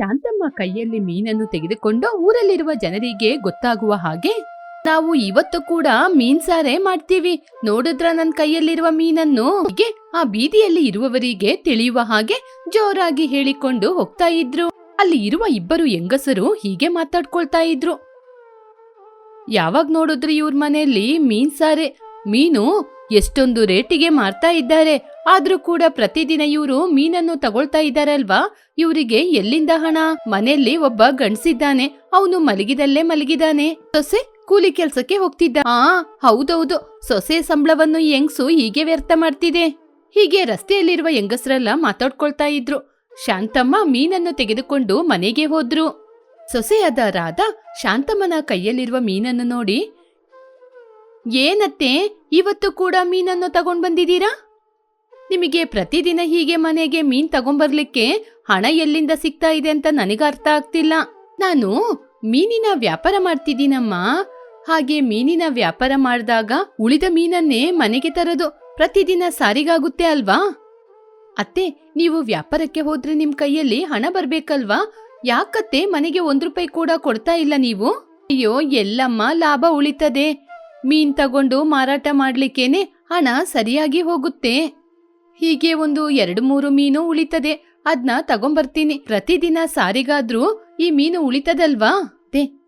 ಶಾಂತಮ್ಮ ಕೈಯಲ್ಲಿ ಮೀನನ್ನು ತೆಗೆದುಕೊಂಡು ಊರಲ್ಲಿರುವ ಜನರಿಗೆ ಗೊತ್ತಾಗುವ ಹಾಗೆ ನಾವು ಇವತ್ತು ಕೂಡ ಮೀನ್ ಸಾರೆ ಮಾಡ್ತೀವಿ. ನೋಡಿದ್ರ ನನ್ ಕೈಯಲ್ಲಿರುವ ಮೀನನ್ನು? ಆ ಬೀದಿಯಲ್ಲಿ ಇರುವವರಿಗೆ ತಿಳಿಯುವ ಹಾಗೆ ಜೋರಾಗಿ ಹೇಳಿಕೊಂಡು ಹೋಗ್ತಾ ಇದ್ರು. ಅಲ್ಲಿ ಇರುವ ಇಬ್ಬರು ಹೆಂಗಸರು ಹೀಗೆ ಮಾತಾಡ್ಕೊಳ್ತಾ ಇದ್ರು. ಯಾವಾಗ ನೋಡಿದ್ರಿ ಇವ್ರ ಮನೆಯಲ್ಲಿ ಮೀನ್ ಸಾರೆ? ಮೀನು? ಎಷ್ಟೊಂದು ರೇಟಿಗೆ ಮಾರ್ತಾ ಇದ್ದಾರೆ. ಆದ್ರೂ ಕೂಡ ಪ್ರತಿದಿನ ಇವರು ಮೀನನ್ನು ತಗೊಳ್ತಾ ಇದ್ದಾರಲ್ವಾ? ಇವರಿಗೆ ಎಲ್ಲಿಂದ ಹಣ? ಮನೆಯಲ್ಲಿ ಒಬ್ಬ ಗಂಡಸಿದ್ದಾನೆ. ಅವನು ಮಲಗಿದಲ್ಲೇ ಮಲಗಿದಾನೆ. ಸೊಸೆ ಕೂಲಿ ಕೆಲ್ಸಕ್ಕೆ ಹೋಗ್ತಿದ್ದ. ಆ, ಹೌದೌದು. ಸೊಸೆ ಸಂಬಳವನ್ನು ಹೆಂಗ್ಸು ಹೀಗೆ ವ್ಯರ್ಥ ಮಾಡ್ತಿದೆ. ಹೀಗೆ ರಸ್ತೆಯಲ್ಲಿರುವ ಹೆಂಗಸರೆಲ್ಲ ಮಾತಾಡ್ಕೊಳ್ತಾ ಇದ್ರು. ಶಾಂತಮ್ಮ ಮೀನನ್ನು ತೆಗೆದುಕೊಂಡು ಮನೆಗೆ ಹೋದ್ರು. ಸೊಸೆಯಾದ ರಾಧಾ ಶಾಂತಮ್ಮನ ಕೈಯಲ್ಲಿರುವ ಮೀನನ್ನು ನೋಡಿ ಏನತ್ತೆ? ಇವತ್ತು ಕೂಡ ಮೀನನ್ನು ತಗೊಂಡ್ ಬಂದಿದ್ದೀರಾ? ನಿಮಗೆ ಪ್ರತಿದಿನ ಹೀಗೆ ಮನೆಗೆ ಮೀನ್ ತಗೊಂಬರ್ಲಿಕ್ಕೆ ಹಣ ಎಲ್ಲಿಂದ ಸಿಗ್ತಾ ಇದೆ ಅಂತ ನನಗೆ ಅರ್ಥ ಆಗ್ತಿಲ್ಲ. ನಾನು ಮೀನಿನ ವ್ಯಾಪಾರ ಮಾಡ್ತಿದ್ದೀನಮ್ಮ. ಹಾಗೆ ಮೀನಿನ ವ್ಯಾಪಾರ ಮಾಡಿದಾಗ ಉಳಿದ ಮೀನನ್ನೇ ಮನೆಗೆ ತರೋದು ಪ್ರತಿದಿನ ಸಾರಿಗಾಗುತ್ತೆ ಅಲ್ವಾ? ಅತ್ತೆ, ನೀವು ವ್ಯಾಪಾರಕ್ಕೆ ಹೋದ್ರೆ ನಿಮ್ ಕೈಯಲ್ಲಿ ಹಣ ಬರ್ಬೇಕಲ್ವಾ? ಯಾಕತ್ತೆ ಮನೆಗೆ ಒಂದ್ ರೂಪಾಯಿ ಕೂಡ ಕೊಡ್ತಾ ಇಲ್ಲ ನೀವು? ಅಯ್ಯೋ, ಎಲ್ಲಮ್ಮ, ಲಾಭ ಉಳಿತದೆ. ಮೀನ್ ತಗೊಂಡು ಮಾರಾಟ ಮಾಡ್ಲಿಕ್ಕೇನೆ ಹಣ ಸರಿಯಾಗಿ ಹೋಗುತ್ತೆ. ಹೀಗೆ ಒಂದು ಎರಡು ಮೂರು ಮೀನು ಉಳಿತದೆ. ಅದ್ನ ತಗೊಂಬರ್ತೀನಿ. ಪ್ರತಿದಿನ ಸಾರಿಗಾದ್ರೂ ಈ ಮೀನು ಉಳಿತದಲ್ವಾ?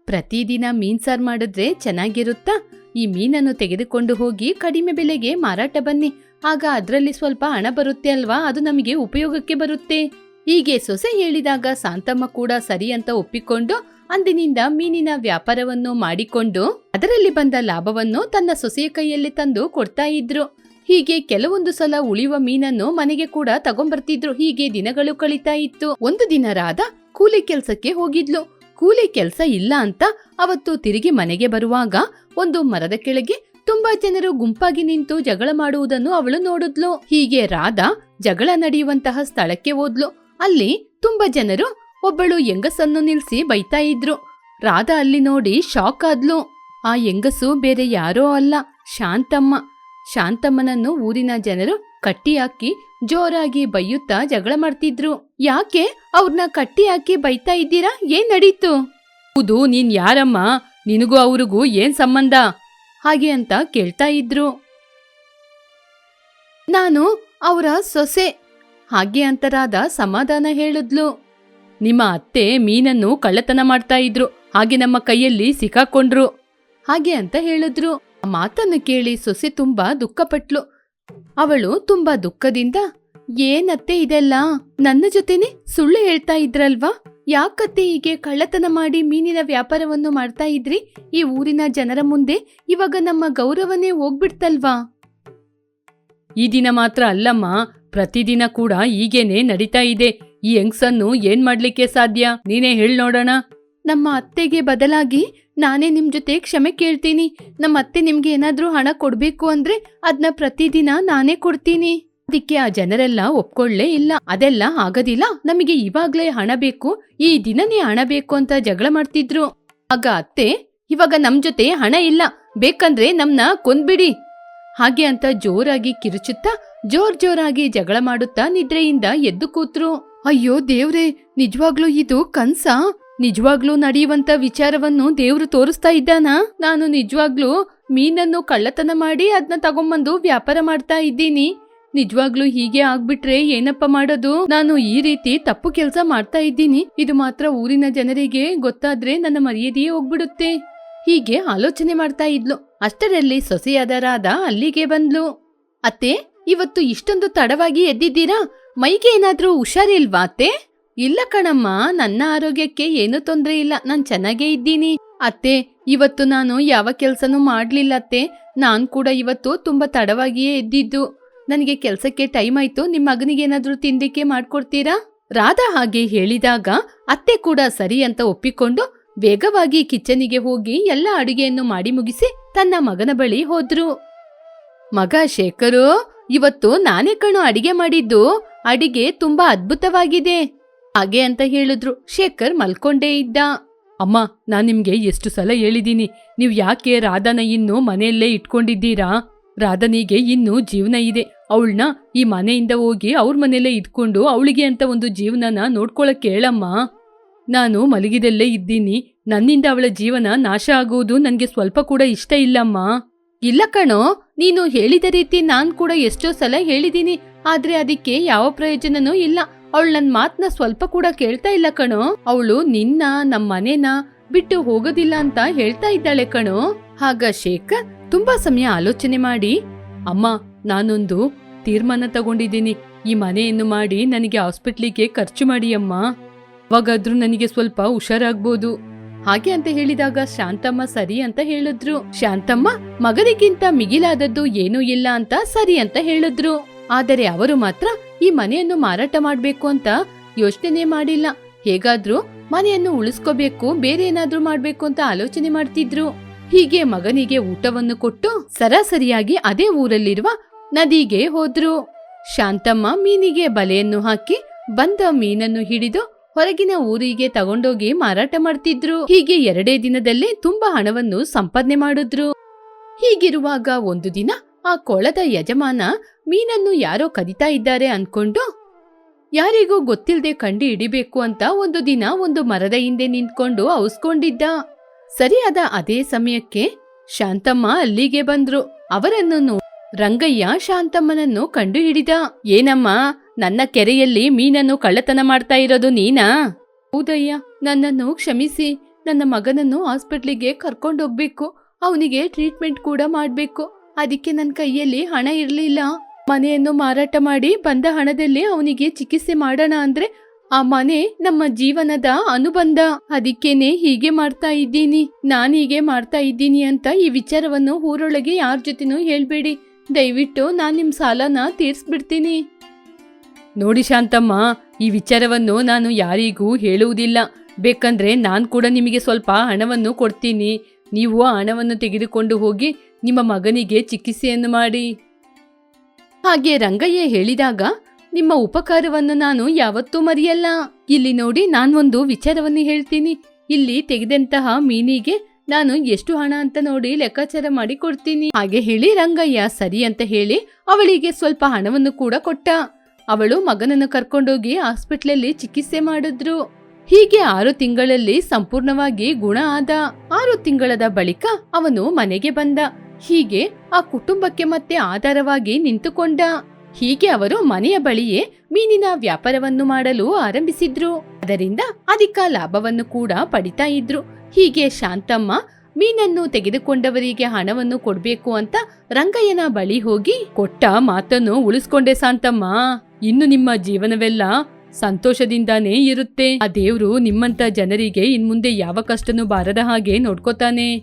ಪ್ರತಿದಿನ ಮೀನ್ ಸಾರ್ ಮಾಡಿದ್ರೆ ಚೆನ್ನಾಗಿರುತ್ತಾ? ಈ ಮೀನನ್ನು ತೆಗೆದುಕೊಂಡು ಹೋಗಿ ಕಡಿಮೆ ಬೆಲೆಗೆ ಮಾರಾಟ ಬನ್ನಿ. ಆಗ ಅದರಲ್ಲಿ ಸ್ವಲ್ಪ ಹಣ ಬರುತ್ತೆ ಅಲ್ವಾ? ಅದು ನಮಗೆ ಉಪಯೋಗಕ್ಕೆ ಬರುತ್ತೆ. ಹೀಗೆ ಸೊಸೆ ಹೇಳಿದಾಗ ಶಾಂತಮ್ಮ ಕೂಡ ಸರಿ ಅಂತ ಒಪ್ಪಿಕೊಂಡು ಅಂದಿನಿಂದ ಮೀನಿನ ವ್ಯಾಪಾರವನ್ನು ಮಾಡಿಕೊಂಡು ಅದರಲ್ಲಿ ಬಂದ ಲಾಭವನ್ನು ತನ್ನ ಸೊಸೆಯ ಕೈಯಲ್ಲಿ ತಂದು ಕೊಡ್ತಾ ಇದ್ರು. ಹೀಗೆ ಕೆಲವೊಂದು ಸಲ ಉಳಿಯುವ ಮೀನನ್ನು ಮನೆಗೆ ಕೂಡ ತಗೊಂಬರ್ತಿದ್ರು. ಹೀಗೆ ದಿನಗಳು ಕಳೀತಾ ಇತ್ತು. ಒಂದು ದಿನ ರಾಧಾ ಕೂಲಿ ಕೆಲ್ಸಕ್ಕೆ ಹೋಗಿದ್ಲು. ಕೂಲಿ ಕೆಲ್ಸ ಇಲ್ಲ ಅಂತ ಅವತ್ತು ತಿರುಗಿ ಮನೆಗೆ ಬರುವಾಗ ಒಂದು ಮರದ ಕೆಳಗೆ ತುಂಬಾ ಜನರು ಗುಂಪಾಗಿ ನಿಂತು ಜಗಳ ಮಾಡುವುದನ್ನು ಅವಳು ನೋಡಿದ್ಲು. ಹೀಗೆ ರಾಧಾ ಜಗಳ ನಡೆಯುವಂತಹ ಸ್ಥಳಕ್ಕೆ ಹೋದ್ಲು. ಅಲ್ಲಿ ತುಂಬಾ ಜನರು ಒಬ್ಬಳು ಹೆಂಗಸನ್ನು ನಿಲ್ಸಿ ಬೈತಾ ಇದ್ರು. ರಾಧಾ ಅಲ್ಲಿ ನೋಡಿ ಶಾಕ್ ಆದ್ಲು. ಆ ಹೆಂಗಸು ಬೇರೆ ಯಾರೋ ಅಲ್ಲ, ಶಾಂತಮ್ಮ. ಶಾಂತಮ್ಮನನ್ನು ಊರಿನ ಜನರು ಕಟ್ಟಿ ಹಾಕಿ ಜೋರಾಗಿ ಬೈಯುತ್ತಾ ಜಗಳ ಮಾಡ್ತಿದ್ರು. ಯಾಕೆ? ಅವ್ರನ್ನ ಕಟ್ಟಿ ಹಾಕಿ ಬೈತಾ ಇದ್ದೀರಾ? ಏನ್ ನಡೀತು? ಹೌದು, ನೀನ್ ಯಾರಮ್ಮ? ನಿನಗೂ ಅವ್ರಿಗೂ ಏನ್ ಸಂಬಂಧ? ಹಾಗೆ ಅಂತ ಕೇಳ್ತಾ ಇದ್ರು. ನಾನು ಅವರ ಸೊಸೆ. ಹಾಗೆ ಅಂತರಾದ ಸಮಾಧಾನ ಹೇಳಿದ್ಲು. ನಿಮ್ಮ ಅತ್ತೆ ಮೀನನ್ನು ಕಳ್ಳತನ ಮಾಡ್ತಾ ಇದ್ರು, ಹಾಗೆ ನಮ್ಮ ಕೈಯಲ್ಲಿ ಸಿಕ್ಕಾಕೊಂಡ್ರು. ಹಾಗೆ ಅಂತ ಹೇಳಿದ್ರು. ಮಾತನ್ನು ಕೇಳಿ ಸೊಸೆ ತುಂಬಾ ದುಃಖಪಟ್ಲು. ಅವಳು ತುಂಬಾ ದುಃಖದಿಂದ ಏನತ್ತೆ ಇದೆಲ್ಲ? ನನ್ನ ಜೊತೆನೆ ಸುಳ್ಳು ಹೇಳ್ತಾ ಇದ್ರಲ್ವಾ? ಯಾಕತ್ತೆ ಹೀಗೆ ಕಳ್ಳತನ ಮಾಡಿ ಮೀನಿನ ವ್ಯಾಪಾರವನ್ನು ಮಾಡ್ತಾ ಇದ್ರಿ? ಈ ಊರಿನ ಜನರ ಮುಂದೆ ಇವಾಗ ನಮ್ಮ ಗೌರವನೇ ಹೋಗ್ಬಿಡ್ತಲ್ವಾ? ಈ ದಿನ ಮಾತ್ರ ಅಲ್ಲಮ್ಮ ಪ್ರತಿದಿನ ಕೂಡ ಹೀಗೇನೆ ನಡೀತಾ ಇದೆ. ಈ ಹೆಂಗ್ಸನ್ನು ಏನ್ ಮಾಡ್ಲಿಕ್ಕೆ ಸಾಧ್ಯ? ನೀನೇ ಹೇಳ್ ನೋಡೋಣ. ನಮ್ಮ ಅತ್ತೆಗೆ ಬದಲಾಗಿ ನಾನೇ ನಿಮ್ ಜೊತೆ ಕ್ಷಮೆ ಕೇಳ್ತೀನಿ. ನಮ್ಮ ಅತ್ತೆ ನಿಮ್ಗೆ ಏನಾದ್ರೂ ಹಣ ಕೊಡ್ಬೇಕು ಅಂದ್ರೆ ಅದನ್ನ ಪ್ರತಿದಿನ ನಾನೇ ಕೊಡ್ತೀನಿ. ಅದಕ್ಕೆ ಆ ಜನರೆಲ್ಲ ಒಪ್ಕೊಳ್ಳೇ ಇಲ್ಲ. ಅದೆಲ್ಲ ಆಗೋದಿಲ್ಲ. ನಮಗೆ ಇವಾಗ್ಲೇ ಹಣ ಬೇಕು. ಈ ದಿನನೇ ಹಣ ಬೇಕು ಅಂತ ಜಗಳ ಮಾಡ್ತಿದ್ರು. ಆಗ ಅತ್ತೆ, ಇವಾಗ ನಮ್ ಜೊತೆ ಹಣ ಇಲ್ಲ. ಬೇಕಂದ್ರೆ ನಮ್ನ ಕೊಂದ್ಬಿಡಿ. ಹಾಗೆ ಅಂತ ಜೋರಾಗಿ ಕಿರುಚುತ್ತಾ ಜೋರ್ ಜೋರಾಗಿ ಜಗಳ ಮಾಡುತ್ತಾ ನಿದ್ರೆಯಿಂದ ಎದ್ದು ಕೂತ್ರು. ಅಯ್ಯೋ ದೇವ್ರೆ, ನಿಜವಾಗ್ಲೂ ಇದು ಕನ್ಸ? ನಿಜವಾಗ್ಲೂ ನಡೆಯುವಂತ ವಿಚಾರವನ್ನು ದೇವ್ರು ತೋರಿಸ್ತಾ ಇದ್ದಾನಾ? ನಾನು ನಿಜವಾಗ್ಲೂ ಮೀನನ್ನು ಕಳ್ಳತನ ಮಾಡಿ ಅದನ್ನ ತಗೊಂಬಂದು ವ್ಯಾಪಾರ ಮಾಡ್ತಾ ಇದ್ದೀನಿ. ನಿಜವಾಗ್ಲೂ ಹೀಗೆ ಆಗ್ಬಿಟ್ರೆ ಏನಪ್ಪ ಮಾಡೋದು? ನಾನು ಈ ರೀತಿ ತಪ್ಪು ಕೆಲಸ ಮಾಡ್ತಾ ಇದ್ದೀನಿ. ಇದು ಮಾತ್ರ ಊರಿನ ಜನರಿಗೆ ಗೊತ್ತಾದ್ರೆ ನನ್ನ ಮರ್ಯಾದೆಯೇ ಹೋಗ್ಬಿಡುತ್ತೆ. ಹೀಗೆ ಆಲೋಚನೆ ಮಾಡ್ತಾ ಇದ್ಲು. ಅಷ್ಟರಲ್ಲಿ ಸೊಸೆಯಾದ ರಾಧ ಅಲ್ಲಿಗೆ ಬಂದ್ಲು. ಅತ್ತೆ, ಇವತ್ತು ಇಷ್ಟೊಂದು ತಡವಾಗಿ ಎದ್ದಿದ್ದೀರಾ? ಮೈಗೆ ಏನಾದ್ರೂ ಹುಷಾರಿಲ್ವಾ ಅತ್ತೆ? ಇಲ್ಲ ಕಣಮ್ಮ, ನನ್ನ ಆರೋಗ್ಯಕ್ಕೆ ಏನು ತೊಂದ್ರೆ ಇಲ್ಲ. ನಾನ್ ಚೆನ್ನಾಗೇ ಇದ್ದೀನಿ. ಅತ್ತೆ, ಇವತ್ತು ನಾನು ಯಾವ ಕೆಲ್ಸನೂ ಮಾಡ್ಲಿಲ್ಲ ಅತ್ತೆ. ನಾನ್ ಕೂಡ ಇವತ್ತು ತುಂಬಾ ತಡವಾಗಿಯೇ ಎದ್ದಿದ್ದು. ನನಗೆ ಕೆಲ್ಸಕ್ಕೆ ಟೈಮ್ ಆಯ್ತು. ನಿಮ್ಮ ಮಗನಿಗೆ ಏನಾದ್ರೂ ತಿನ್ಲಿಕ್ಕೆ ಮಾಡ್ಕೊಡ್ತೀರಾ? ರಾಧಾ ಹಾಗೆ ಹೇಳಿದಾಗ ಅತ್ತೆ ಕೂಡ ಸರಿ ಅಂತ ಒಪ್ಪಿಕೊಂಡು ವೇಗವಾಗಿ ಕಿಚನಿಗೆ ಹೋಗಿ ಎಲ್ಲ ಅಡುಗೆಯನ್ನು ಮಾಡಿ ಮುಗಿಸಿ ತನ್ನ ಮಗನ ಬಳಿ ಹೋದ್ರು. ಮಗ ಶೇಖರು, ಇವತ್ತು ನಾನೇ ಕಣು ಅಡಿಗೆ ಮಾಡಿದ್ದು. ಅಡಿಗೆ ತುಂಬಾ ಅದ್ಭುತವಾಗಿದೆ. ಹಾಗೆ ಅಂತ ಹೇಳಿದ್ರು. ಶೇಖರ್ ಮಲ್ಕೊಂಡೇ ಇದ್ದ. ಅಮ್ಮ, ನಾನ್ ನಿಮ್ಗೆ ಎಷ್ಟು ಸಲ ಹೇಳಿದೀನಿ. ನೀವು ಯಾಕೆ ರಾಧನ ಇನ್ನು ಮನೆಯಲ್ಲೇ ಇಟ್ಕೊಂಡಿದ್ದೀರಾ? ರಾಧನಿಗೆ ಇನ್ನೂ ಜೀವನ ಇದೆ. ಅವಳನ್ನ ಈ ಮನೆಯಿಂದ ಹೋಗಿ ಅವ್ರ ಮನೆಯಲ್ಲೇ ಇದ್ಕೊಂಡು ಅವಳಿಗೆ ಅಂತ ಒಂದು ಜೀವನನ ನೋಡ್ಕೊಳಕ್ ಹೇಳಮ್ಮ ನಾನು ಮಲಗಿದಲ್ಲೇ ಇದ್ದೀನಿ. ನನ್ನಿಂದ ಅವಳ ಜೀವನ ನಾಶ ಆಗುವುದು ನನಗೆ ಸ್ವಲ್ಪ ಕೂಡ ಇಷ್ಟ ಇಲ್ಲಮ್ಮ. ಇಲ್ಲ ಕಣೋ, ನೀನು ಹೇಳಿದ ರೀತಿ ನಾನ್ ಕೂಡ ಎಷ್ಟೋ ಸಲ ಹೇಳಿದೀನಿ. ಆದ್ರೆ ಅದಕ್ಕೆ ಯಾವ ಪ್ರಯೋಜನನೂ ಇಲ್ಲ. ಅವಳು ನನ್ ಮಾತ್ನ ಸ್ವಲ್ಪ ಕೂಡ ಕೇಳ್ತಾ ಇಲ್ಲ ಕಣೋ. ಅವಳು ನಿನ್ನ ನಮ್ಮ ಮನೇನ ಬಿಟ್ಟು ಹೋಗೋದಿಲ್ಲ ಅಂತ ಹೇಳ್ತಾ ಇದ್ದಾಳೆ ಕಣೋ. ಹಾಗ ಶೇಖರ್, ತುಂಬಾ ಸಮಯ ಆಲೋಚನೆ ಮಾಡಿ. ಅಮ್ಮ, ನಾನೊಂದು ತೀರ್ಮಾನ ತಗೊಂಡಿದ್ದೀನಿ. ಈ ಮನೆಯನ್ನು ಮಾಡಿ ನನಗೆ ಹಾಸ್ಪಿಟ್ಲಿಗೆ ಖರ್ಚು ಮಾಡಿ ಅಮ್ಮ. ಅವಾಗಾದ್ರೂ ನನಗೆ ಸ್ವಲ್ಪ ಹುಷಾರಾಗ್ಬೋದು. ಹಾಗೆ ಅಂತ ಹೇಳಿದಾಗ, ಶಾಂತಮ್ಮ, ಸರಿ ಅಂತ ಹೇಳಿದ್ರು. ಶಾಂತಮ್ಮ, ಮಗನಿಗಿಂತ ಮಿಗಿಲಾದದ್ದು ಏನೂ ಇಲ್ಲ ಅಂತ ಸರಿ ಅಂತ ಹೇಳಿದ್ರು. ಆದರೆ ಅವರು ಮಾತ್ರ ಈ ಮನೆಯನ್ನು ಮಾರಾಟ ಮಾಡಬೇಕು ಅಂತ ಯೋಚನೆ ಮಾಡಿಲ್ಲ. ಹೇಗಾದ್ರೂ ಮನೆಯನ್ನು ಉಳಿಸ್ಕೋಬೇಕು, ಬೇರೆ ಏನಾದ್ರೂ ಮಾಡ್ಬೇಕು ಅಂತ ಆಲೋಚನೆ ಮಾಡ್ತಿದ್ರು. ಹೀಗೆ ಮಗನಿಗೆ ಊಟವನ್ನು ಕೊಟ್ಟು ಸರಾಸರಿಯಾಗಿ ಅದೇ ಊರಲ್ಲಿರುವ ನದಿಗೆ ಹೋದ್ರು. ಶಾಂತಮ್ಮ ಮೀನಿಗೆ ಬಲೆಯನ್ನು ಹಾಕಿ ಬಂದ ಮೀನನ್ನು ಹಿಡಿದು ಹೊರಗಿನ ಊರಿಗೆ ತಗೊಂಡೋಗಿ ಮಾರಾಟ ಮಾಡ್ತಿದ್ರು. ಹೀಗೆ ಎರಡೇ ದಿನದಲ್ಲೇ ತುಂಬಾ ಹಣವನ್ನು ಸಂಪಾದನೆ ಮಾಡಿದ್ರು. ಹೀಗಿರುವಾಗ ಒಂದು ದಿನ ಆ ಕೊಳದ ಯಜಮಾನ ಮೀನನ್ನು ಯಾರೋ ಕದಿತಾ ಇದ್ದಾರೆ ಅನ್ಕೊಂಡು, ಯಾರಿಗೂ ಗೊತ್ತಿಲ್ಲದೆ ಕಂಡು ಹಿಡಿಬೇಕು ಅಂತ ಒಂದು ದಿನ ಒಂದು ಮರದ ಹಿಂದೆ ನಿಂತ್ಕೊಂಡು ಔಸ್ಕೊಂಡಿದ್ದ. ಸರಿಯಾದ ಅದೇ ಸಮಯಕ್ಕೆ ಶಾಂತಮ್ಮ ಅಲ್ಲಿಗೆ ಬಂದ್ರು. ಅವರನ್ನು ರಂಗಯ್ಯ ಶಾಂತಮ್ಮನನ್ನು ಕಂಡು ಹಿಡಿದ. ಏನಮ್ಮ ನನ್ನ ಕೆರೆಯಲ್ಲಿ ಮೀನನ್ನು ಕಳ್ಳತನ ಮಾಡ್ತಾ ಇರೋದು ನೀನಾ? ಹೌದಯ್ಯ, ನನ್ನನ್ನು ಕ್ಷಮಿಸಿ. ನನ್ನ ಮಗನನ್ನು ಹಾಸ್ಪಿಟ್ಲಿಗೆ ಕರ್ಕೊಂಡೋಗ್ಬೇಕು. ಅವನಿಗೆ ಟ್ರೀಟ್ಮೆಂಟ್ ಕೂಡ ಮಾಡ್ಬೇಕು. ಅದಕ್ಕೆ ನನ್ನ ಕೈಯಲ್ಲಿ ಹಣ ಇರಲಿಲ್ಲ. ಮನೆಯನ್ನು ಮಾರಾಟ ಮಾಡಿ ಬಂದ ಹಣದಲ್ಲಿ ಅವನಿಗೆ ಚಿಕಿತ್ಸೆ ಮಾಡೋಣ ಅಂದ್ರೆ ಆ ಮನೆ ನಮ್ಮ ಜೀವನದ ಅನುಬಂಧ. ಅದಕ್ಕೇನೆ ಹೀಗೆ ಮಾಡ್ತಾ ಇದ್ದೀನಿ. ನಾನೀಗೆ ಮಾಡ್ತಾ ಇದ್ದೀನಿ ಅಂತ ಈ ವಿಚಾರವನ್ನು ಊರೊಳಗೆ ಯಾರ ಜೊತೆನೂ ಹೇಳ್ಬೇಡಿ. ದಯವಿಟ್ಟು ನಾನ್ ನಿಮ್ಮ ಸಾಲನ ತೀರ್ಸ್ಬಿಡ್ತೀನಿ. ನೋಡಿ ಶಾಂತಮ್ಮ, ಈ ವಿಚಾರವನ್ನು ನಾನು ಯಾರಿಗೂ ಹೇಳುವುದಿಲ್ಲ. ಬೇಕಂದ್ರೆ ನಾನು ಕೂಡ ನಿಮಗೆ ಸ್ವಲ್ಪ ಹಣವನ್ನು ಕೊಡ್ತೀನಿ. ನೀವು ಆ ಹಣವನ್ನು ತೆಗೆದುಕೊಂಡು ಹೋಗಿ ನಿಮ್ಮ ಮಗನಿಗೆ ಚಿಕಿತ್ಸೆಯನ್ನು ಮಾಡಿ. ಹಾಗೆ ರಂಗಯ್ಯ ಹೇಳಿದಾಗ, ನಿಮ್ಮ ಉಪಕಾರವನ್ನು ನಾನು ಯಾವತ್ತೂ ಮರೆಯಲ್ಲ. ಇಲ್ಲಿ ನೋಡಿ ನಾನೊಂದು ವಿಚಾರವನ್ನು ಹೇಳ್ತೀನಿ. ಇಲ್ಲಿ ತೆಗೆದಂತಹ ಮೀನಿಗೆ ನಾನು ಎಷ್ಟು ಹಣ ಅಂತ ನೋಡಿ ಲೆಕ್ಕಾಚಾರ ಮಾಡಿ ಕೊಡ್ತೀನಿ ಹಾಗೆ ಹೇಳಿ ರಂಗಯ್ಯ ಸರಿ ಅಂತ ಹೇಳಿ ಅವಳಿಗೆ ಸ್ವಲ್ಪ ಹಣವನ್ನು ಕೂಡ ಕೊಟ್ಟ. ಅವಳು ಮಗನನ್ನು ಕರ್ಕೊಂಡೋಗಿ ಹಾಸ್ಪಿಟ್ಲಲ್ಲಿ ಚಿಕಿತ್ಸೆ ಮಾಡಿದ್ರು. ಹೀಗೆ ಆರು ತಿಂಗಳಲ್ಲಿ ಸಂಪೂರ್ಣವಾಗಿ ಗುಣ ಆದ ಆರು ತಿಂಗಳದ ಬಳಿಕ ಅವನು ಮನೆಗೆ ಬಂದ. ಹೀಗೆ ಆ ಕುಟುಂಬಕ್ಕೆ ಮತ್ತೆ ಆಧಾರವಾಗಿ ನಿಂತುಕೊಂಡ. ಹೀಗೆ ಅವರು ಮನೆಯ ಬಳಿಯೇ ಮೀನಿನ ವ್ಯಾಪಾರವನ್ನು ಮಾಡಲು ಆರಂಭಿಸಿದ್ರು. ಅದರಿಂದ ಅಧಿಕ ಲಾಭವನ್ನು ಕೂಡ ಪಡಿತಾ ಇದ್ರು. ಹೀಗೆ ಶಾಂತಮ್ಮ ಮೀನನ್ನು ತೆಗೆದುಕೊಂಡವರಿಗೆ ಹಣವನ್ನು ಕೊಡ್ಬೇಕು ಅಂತ ರಂಗಯ್ಯನ ಬಳಿ ಹೋಗಿ ಕೊಟ್ಟ ಮಾತನ್ನು ಉಳಿಸ್ಕೊಂಡೆ ಶಾಂತಮ್ಮ. ಇನ್ನು ನಿಮ್ಮ ಜೀವನವೆಲ್ಲ ಸಂತೋಷದಿಂದಾನೇ ಇರುತ್ತೆ. ಆ ದೇವ್ರು ನಿಮ್ಮಂತ ಜನರಿಗೆ ಇನ್ಮುಂದೆ ಯಾವ ಕಷ್ಟನೂ ಬಾರದ ಹಾಗೆ ನೋಡ್ಕೋತಾನೆ.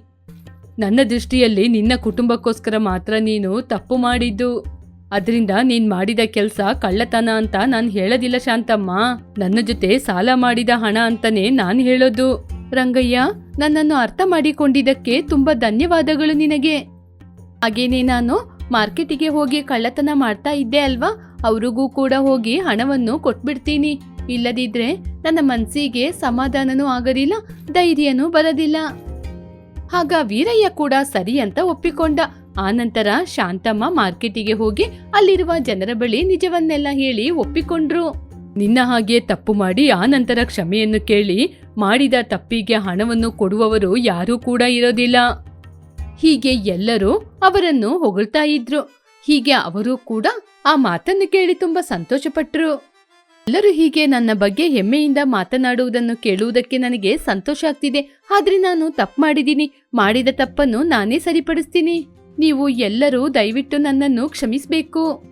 ನನ್ನ ದೃಷ್ಟಿಯಲ್ಲಿ ನಿನ್ನ ಕುಟುಂಬಕ್ಕೋಸ್ಕರ ಮಾತ್ರ ನೀನು ತಪ್ಪು ಮಾಡಿದ್ದು. ಅದರಿಂದ ನೀನ್ ಮಾಡಿದ ಕೆಲಸ ಕಳ್ಳತನ ಅಂತ ನಾನು ಹೇಳೋದಿಲ್ಲ ಶಾಂತಮ್ಮ. ನನ್ನ ಜೊತೆ ಸಾಲ ಮಾಡಿದ ಹಣ ಅಂತಾನೆ ನಾನ್ ಹೇಳೋದು. ರಂಗಯ್ಯ, ನನ್ನನ್ನು ಅರ್ಥ ಮಾಡಿಕೊಂಡಿದ್ದಕ್ಕೆ ತುಂಬಾ ಧನ್ಯವಾದಗಳು ನಿನಗೆ. ಹಾಗೇನೆ ನಾನು ಮಾರ್ಕೆಟಿಗೆ ಹೋಗಿ ಕಳ್ಳತನ ಮಾಡ್ತಾ ಇದ್ದೆ ಅಲ್ವಾ? ಅವ್ರಿಗೂ ಕೂಡ ಹೋಗಿ ಹಣವನ್ನು ಕೊಟ್ಬಿಡ್ತೀನಿ. ಇಲ್ಲದಿದ್ರೆ ನನ್ನ ಮನಸ್ಸಿಗೆ ಸಮಾಧಾನನೂ ಆಗದಿಲ್ಲ, ಧೈರ್ಯನೂ ಬರದಿಲ್ಲ. ಆಗ ವೀರಯ್ಯ ಕೂಡ ಸರಿ ಅಂತ ಒಪ್ಪಿಕೊಂಡ. ಆನಂತರ ಶಾಂತಮ್ಮ ಮಾರ್ಕೆಟಿಗೆ ಹೋಗಿ ಅಲ್ಲಿರುವ ಜನರ ಬಳಿ ನಿಜವನ್ನೆಲ್ಲ ಹೇಳಿ ಒಪ್ಪಿಕೊಂಡ್ರು. ನಿನ್ನ ಹಾಗೆ ತಪ್ಪು ಮಾಡಿ ಆನಂತರ ಕ್ಷಮೆಯನ್ನು ಕೇಳಿ ಮಾಡಿದ ತಪ್ಪಿಗೆ ಹಣವನ್ನು ಕೊಡುವವರು ಯಾರೂ ಕೂಡ ಇರೋದಿಲ್ಲ. ಹೀಗೆ ಎಲ್ಲರೂ ಅವರನ್ನು ಹೊಗಳ್ತಾ ಇದ್ರು. ಹೀಗೆ ಅವರು ಕೂಡ ಆ ಮಾತನ್ನು ಕೇಳಿ ತುಂಬಾ ಸಂತೋಷಪಟ್ಟರು ಎಲ್ಲರೂ ಹೀಗೆ ನನ್ನ ಬಗ್ಗೆ ಹೆಮ್ಮೆಯಿಂದ ಮಾತನಾಡುವುದನ್ನು ಕೇಳುವುದಕ್ಕೆ ನನಗೆ ಸಂತೋಷ ಆಗ್ತಿದೆ. ಆದ್ರೆ ನಾನು ತಪ್ಪು ಮಾಡಿದ್ದೀನಿ. ಮಾಡಿದ ತಪ್ಪನ್ನು ನಾನೇ ಸರಿಪಡಿಸ್ತೀನಿ. ನೀವು ಎಲ್ಲರೂ ದಯವಿಟ್ಟು ನನ್ನನ್ನು ಕ್ಷಮಿಸಬೇಕು.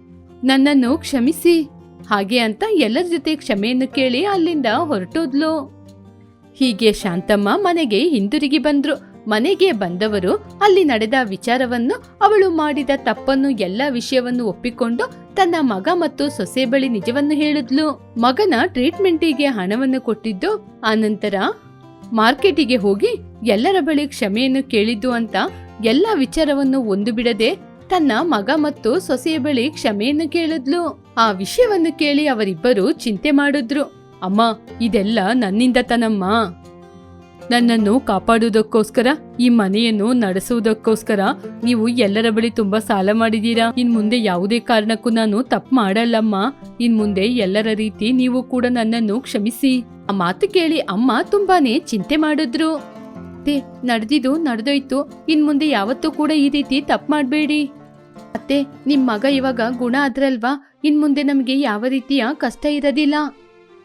ನನ್ನನ್ನು ಕ್ಷಮಿಸಿ. ಹಾಗೆ ಅಂತ ಎಲ್ಲರ ಜೊತೆ ಕ್ಷಮೆಯನ್ನು ಕೇಳಿ ಅಲ್ಲಿಂದ ಹೊರಟೋದ್ಲು. ಹೀಗೆ ಶಾಂತಮ್ಮ ಮನೆಗೆ ಹಿಂದಿರುಗಿ ಬಂದ್ರು. ಮನೆಗೆ ಬಂದವರು ಅಲ್ಲಿ ನಡೆದ ವಿಚಾರವನ್ನು ಅವಳು ಮಾಡಿದ ತಪ್ಪನ್ನು ಎಲ್ಲ ವಿಷಯವನ್ನು ಒಪ್ಪಿಕೊಂಡು ತನ್ನ ಮಗ ಮತ್ತು ಸೊಸೆ ಬಳಿ ನಿಜವನ್ನು ಹೇಳಿದ್ಲು. ಮಗನ ಟ್ರೀಟ್ಮೆಂಟಿಗೆ ಹಣವನ್ನು ಕೊಟ್ಟಿದ್ದು ಆನಂತರ ಮಾರ್ಕೆಟಿಗೆ ಹೋಗಿ ಎಲ್ಲರ ಬಳಿ ಕ್ಷಮೆಯನ್ನು ಕೇಳಿದ್ದು ಅಂತ ಎಲ್ಲ ವಿಚಾರವನ್ನು ಒಂದು ಬಿಡದೆ ತನ್ನ ಮಗ ಮತ್ತು ಸೊಸೆಯ ಬಳಿ ಕ್ಷಮೆಯನ್ನು ಕೇಳಿದ್ಲು. ಆ ವಿಷಯವನ್ನು ಕೇಳಿ ಅವರಿಬ್ಬರು ಚಿಂತೆ ಮಾಡಿದ್ರು. ಅಮ್ಮ, ಇದೆಲ್ಲ ನನ್ನಿಂದ ತನಮ್ಮ. ನನ್ನನ್ನು ಕಾಪಾಡುವುದಕ್ಕೋಸ್ಕರ, ಈ ಮನೆಯನ್ನು ನಡೆಸುವುದಕ್ಕೋಸ್ಕರ ನೀವು ಎಲ್ಲರ ಬಳಿ ತುಂಬಾ ಸಾಲ ಮಾಡಿದೀರಾ ಇನ್ ಮುಂದೆ ಯಾವುದೇ ಕಾರಣಕ್ಕೂ ನಾನು ತಪ್ಪು ಮಾಡಲ್ಲಮ್ಮ. ಇನ್ ಮುಂದೆ ಎಲ್ಲರ ರೀತಿ ನೀವು ಕೂಡ ನನ್ನನ್ನು ಕ್ಷಮಿಸಿ. ಆ ಮಾತು ಕೇಳಿ ಅಮ್ಮ ತುಂಬಾನೇ ಚಿಂತೆ ಮಾಡಿದ್ರು. ಅತ್ತೆ, ನಡೆದಿದ್ದು ನಡೆದೋಯ್ತು. ಇನ್ ಮುಂದೆ ಯಾವತ್ತೂ ಕೂಡ ಈ ರೀತಿ ತಪ್ಪು ಮಾಡಬೇಡಿ. ಅತ್ತೆ, ನಿಮ್ ಮಗ ಇವಾಗ ಗುಣ ಆದ್ರಲ್ವಾ? ಇನ್ ಮುಂದೆ ನಮ್ಗೆ ಯಾವ ರೀತಿಯ ಕಷ್ಟ ಇರೋದಿಲ್ಲ.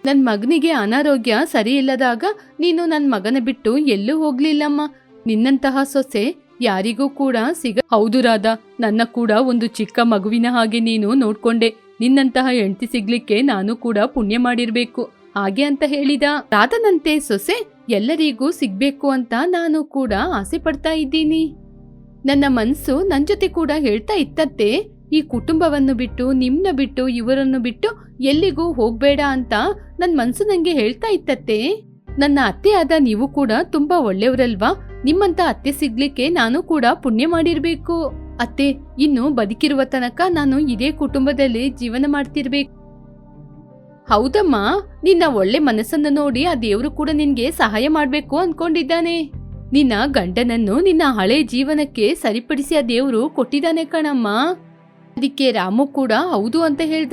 ನನ್ ಮಗನಿಗೆ ಅನಾರೋಗ್ಯ ಸರಿ ಇಲ್ಲದಾಗ ನೀನು ನನ್ ಮಗನ ಬಿಟ್ಟು ಎಲ್ಲೂ ಹೋಗ್ಲಿಲ್ಲಮ್ಮ. ನಿನ್ನಂತಹ ಸೊಸೆ ಯಾರಿಗೂ ಕೂಡ ಸಿಗ ಹೌದು ರಾಧ, ನನ್ನ ಕೂಡ ಒಂದು ಚಿಕ್ಕ ಮಗುವಿನ ಹಾಗೆ ನೀನು ನೋಡ್ಕೊಂಡೆ. ನಿನ್ನಂತಹ ಹೆಂಡತಿ ಸಿಗ್ಲಿಕ್ಕೆ ನಾನು ಕೂಡ ಪುಣ್ಯ ಮಾಡಿರ್ಬೇಕು. ಹಾಗೆ ಅಂತ ಹೇಳಿದ. ರಾಧನಂತೆ ಸೊಸೆ, ಎಲ್ಲರಿಗೂ ಸಿಗ್ಬೇಕು ಅಂತ ನಾನು ಕೂಡ ಆಸೆ ಪಡ್ತಾ ಇದ್ದೀನಿ. ನನ್ನ ಮನ್ಸು ನನ್ನ ಜೊತೆ ಕೂಡ ಹೇಳ್ತಾ ಇತ್ತತ್ತೆ ಈ ಕುಟುಂಬವನ್ನು ಬಿಟ್ಟು ನಿಮ್ಮನ್ನ ಬಿಟ್ಟು, ಇವರನ್ನು ಬಿಟ್ಟು ಎಲ್ಲಿಗೂ ಹೋಗ್ಬೇಡ ಅಂತ ನನ್ನ ಮನಸ್ಸು ನಂಗೆ ಹೇಳ್ತಾ ಇತ್ತತ್ತೆ. ನನ್ನ ಅತ್ತೆ ಆದ ನೀವು ಕೂಡ ತುಂಬಾ ಒಳ್ಳೆಯವರಲ್ವಾ? ನಿಮ್ಮಂತ ಅತ್ತೆ ಸಿಗ್ಲಿಕ್ಕೆ ನಾನು ಕೂಡ ಪುಣ್ಯ ಮಾಡಿರ್ಬೇಕು. ಅತ್ತೆ, ಇನ್ನು ಬದುಕಿರುವ ತನಕ ನಾನು ಇದೇ ಕುಟುಂಬದಲ್ಲಿ ಜೀವನ ಮಾಡ್ತಿರ್ಬೇಕು. ಹೌದಮ್ಮ, ನಿನ್ನ ಒಳ್ಳೆ ಮನಸ್ಸನ್ನು ನೋಡಿ ಆ ದೇವರು ಕೂಡ ನಿನ್ಗೆ ಸಹಾಯ ಮಾಡ್ಬೇಕು ಅನ್ಕೊಂಡಿದ್ದಾನೆ. ನಿನ್ನ ಗಂಡನನ್ನು ನಿನ್ನ ಹಳೆ ಜೀವನಕ್ಕೆ ಸರಿಪಡಿಸಿ ಆ ದೇವರು ಕೊಟ್ಟಿದ್ದಾನೆ ಕಣಮ್ಮ. ಅದಕ್ಕೆ ರಾಮು ಕೂಡ ಹೌದು ಅಂತ ಹೇಳ್ದ.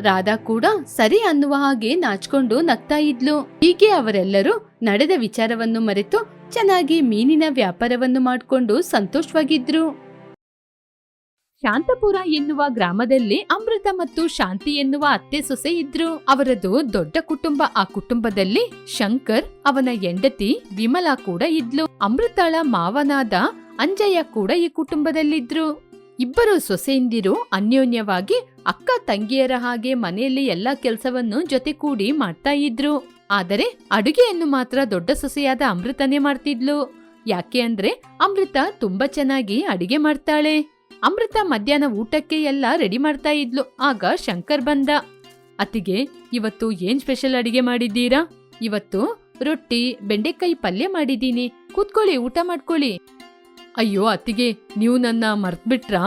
ರಾಧಾ ಕೂಡ ಸರಿ ಅನ್ನುವ ಹಾಗೆ ನಾಚ್ಕೊಂಡು ನಗ್ತಾ ಇದ್ಲು. ಹೀಗೆ ಅವರೆಲ್ಲರೂ ನಡೆದ ವಿಚಾರವನ್ನು ಮರೆತು ಚೆನ್ನಾಗಿ ಮೀನಿನ ವ್ಯಾಪಾರವನ್ನು ಮಾಡ್ಕೊಂಡು ಸಂತೋಷವಾಗಿದ್ರು. ಶಾಂತಪುರ ಎನ್ನುವ ಗ್ರಾಮದಲ್ಲಿ ಅಮೃತ ಮತ್ತು ಶಾಂತಿ ಎನ್ನುವ ಅತ್ತೆ ಸೊಸೆ ಇದ್ರು. ಅವರದು ದೊಡ್ಡ ಕುಟುಂಬ. ಆ ಕುಟುಂಬದಲ್ಲಿ ಶಂಕರ್, ಅವನ ಹೆಂಡತಿ ವಿಮಲಾ ಕೂಡ ಇದ್ಲು. ಅಮೃತಳ ಮಾವನಾದ ಅಂಜಯ್ಯ ಕೂಡ ಈ ಕುಟುಂಬದಲ್ಲಿದ್ರು. ಇಬ್ಬರು ಸೊಸೆಯಂದಿರು ಅನ್ಯೋನ್ಯವಾಗಿ ಅಕ್ಕ ತಂಗಿಯರ ಹಾಗೆ ಮನೆಯಲ್ಲಿ ಎಲ್ಲಾ ಕೆಲಸವನ್ನು ಜೊತೆ ಕೂಡಿ ಮಾಡ್ತಾ ಇದ್ರು. ಆದರೆ ಅಡುಗೆಯನ್ನು ಮಾತ್ರ ದೊಡ್ಡ ಸೊಸೆಯಾದ ಅಮೃತನೇ ಮಾಡ್ತಿದ್ಲು. ಯಾಕೆ ಅಂದ್ರೆ ಅಮೃತ ತುಂಬಾ ಚೆನ್ನಾಗಿ ಅಡಿಗೆ ಮಾಡ್ತಾಳೆ. ಅಮೃತ ಮಧ್ಯಾಹ್ನ ಊಟಕ್ಕೆ ಎಲ್ಲ ರೆಡಿ ಮಾಡ್ತಾ ಇದ್ಲು. ಆಗ ಶಂಕರ್ ಬಂದ. ಅತಿಗೆ ಇವತ್ತು ಏನ್ ಸ್ಪೆಷಲ್ ಅಡಿಗೆ ಮಾಡಿದ್ದೀರಾ? ಇವತ್ತು ರೊಟ್ಟಿ, ಬೆಂಡೆಕಾಯಿ ಪಲ್ಯ ಮಾಡಿದ್ದೀನಿ. ಕೂತ್ಕೊಳ್ಳಿ, ಊಟ ಮಾಡ್ಕೊಳ್ಳಿ. ಅಯ್ಯೋ ಅತ್ತಿಗೆ, ನೀವು ನನ್ನ ಮರ್ತ್ಬಿಟ್ರಾ?